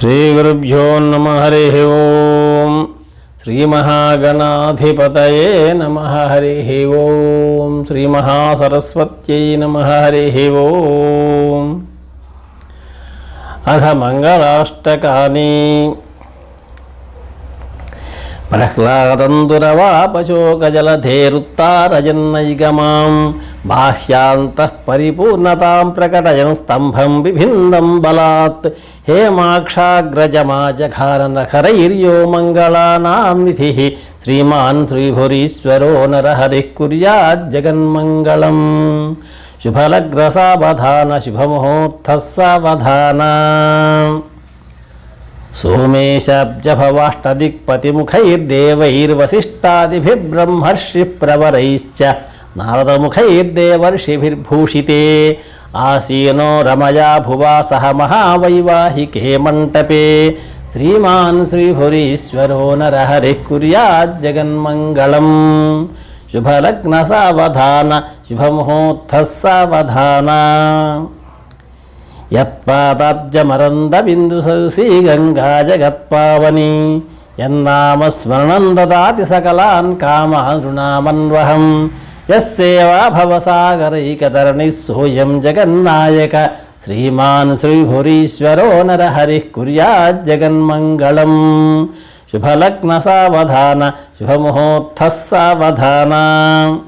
శ్రీగురుభ్యో నమ హరి ఓం. శ్రీమహాగణాధిపతయే నమ హరి ఓం. శ్రీమహాసరస్వత్యై నమ హరి ఓం. అథ మంగళాష్టకాని ప్రహ్లాదందురవాపశోకజలధేరుత్తారజన్నైగమాం బాహ్యాంతః పరిపూర్ణతాం ప్రకటయన్ స్తంభం విభిన్నం బలాత్ హేమాక్షాగ్రజమాజఘారనఖరైర్యో మంగళానాం నిధి శ్రీమాన్ శ్రీభురీశ్వరో నరహరిः కుర్యాజ్జగన్మంగళం శుభలగ్రసావధాన శుభముహూర్త సావధాన సోమే శబ్జభవాష్టదిక్పతిముఖైర్దేవైర్వసిష్టాదిభిర్బ్రహ్మర్షిప్రవరైశ్చ నారదముఖైర్దేవర్షిభిర్భూషితే ఆసీనో రమయా భువా సహ మహావైవాహికే మంటపే శ్రీమాన్ శ్రీహురీశ్వరో నరహరి కుర్యాజ్జగన్మంగళం శుభలగ్న సావధాన శుభముహూర్త సావధాన యత్పాదాబ్జమరందబిందు సౌసి గంగా జగత్పావని ఎన్నామ స్మరణం దాతి సకలాన్ కామానృణామన్వహం యస్సేవాభవసాగరైకతరణి సోయం జగన్నాయక శ్రీమాన్ శ్రీభురీశ్వరో నరహరి కుర్యాజ్జగన్మంగళం. శుభలగ్న సవధాన శుభముహూర్త సవధానా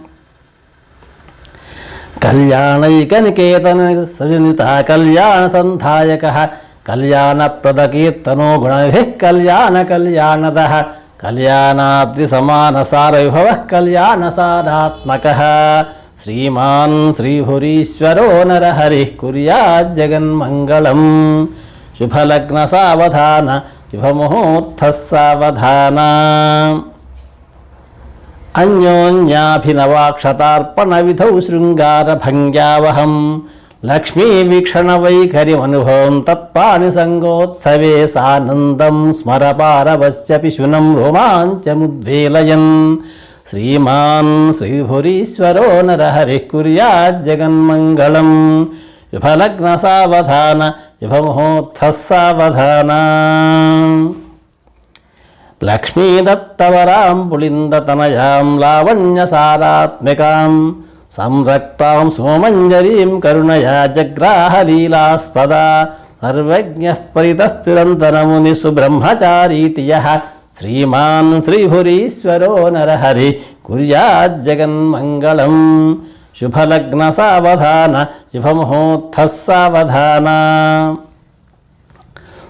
కళ్యాణైకనికేతన సజనిత కళ్యాణ సంధాయక కళ్యాణప్రదకీర్తనో గుణభిः కళ్యాణ కళ్యాణద కళ్యాణాద్రి సమానసార విభవ కళ్యాణసారాత్మక శ్రీమాన్ శ్రీభురీశ్వరో నరహరి కుర్యాజ్జగన్మంగళం. శుభలగ్న సావధాన శుభముహూర్త సావధాన అన్యోన్యాభినవాక్షతార్పణ అన్యోన్యాభినవాక్షతార్పణవిధౌ శృంగారభంగ్యావహం. లక్ష్మీవీక్షణవైఖరిమనుభవం తత్పాని సంగోత్సవే సానందం స్మరపారవస్య పిశునం రోమాంచముద్వేలయన్. శ్రీమాన్ శ్రీభురీశ్వరో నరహరి కుర్యాజ్జగన్మంగళం విఫలగ్న సావధాన శుభముహూర్తः సావధాన లక్ష్మీదత్తవరాం పులిందతనయాం లావణ్యసారాత్మికాం సంరక్తాం సోమంజరీం కరుణయా జగ్రాహలీలాస్పద సర్వజ్ఞ పరితస్థిరంతరముని సుబ్రహ్మచారీతియ శ్రీమాన్ శ్రీభురీశ్వరో నరహరి కుర్యాజ్జగన్మంగళం శుభలగ్న సావధాన శుభముహూర్త సావధాన.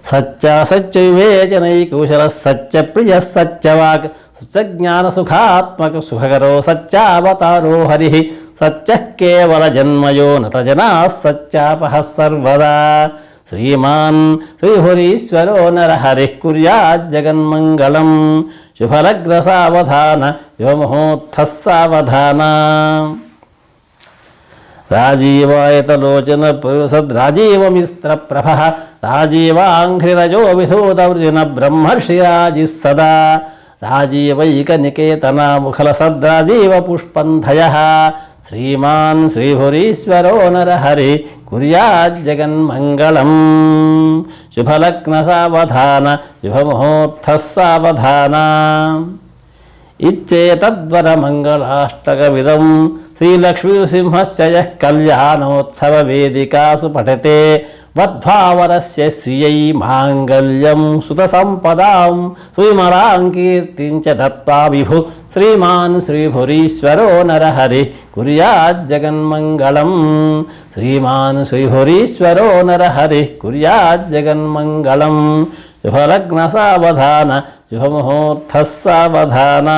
సత్యాసత్యవివేచనైకూశల సత్యప్రియ సత్యవాక్ సత్యజ్ఞాన సుఖాత్మక సుఖకరో సత్యావతారో హరి సత్య కేవల జన్మయో నత జనా సత్యాపహ సర్వదా. శ్రీమాన్ శ్రీహురీశ్వరో నరహరి కుర్యాజ్జగన్మంగళం శుభలగ్రసావధాన యువముహూర్తः సావధాన రాజీవాయతలోచన సద్రాజీవమిస్త్ర ప్రభ రాజీవాంఘ్రిరజో విధూతవృజన బ్రహ్మర్షిరాజి సదా రాజీవైకనికేతన ముఖల సద్రాజీవ పుష్పంధయ శ్రీమాన్ శ్రీభురీశ్వరో నరహరి కుర్యాజ్జగన్మంగళం శుభలగ్న సావధాన శుభముహూర్తः సావధాన. ఇచ్చేతద్వరమంగళాష్టకవిదం శ్రీలక్ష్మీసింహస్య కళ్యాణోత్సవ వేదికాసు పఠతే. వద్వావరస్య శ్రియై మాంగళ్యం సుతసంపదాం. సువిమలాం కీర్తించ దత్తా విభు. శ్రీమాన్ శ్రీభురీశ్వరో నరహరి. కుర్యాజ్జగన్మంగళం శ్రీమాన్ శ్రీభురీశ్వరో నరహరి. కుర్యాజ్జగన్మంగళం శుభలగ్న సావధాన. శుభముహూర్త సావధాన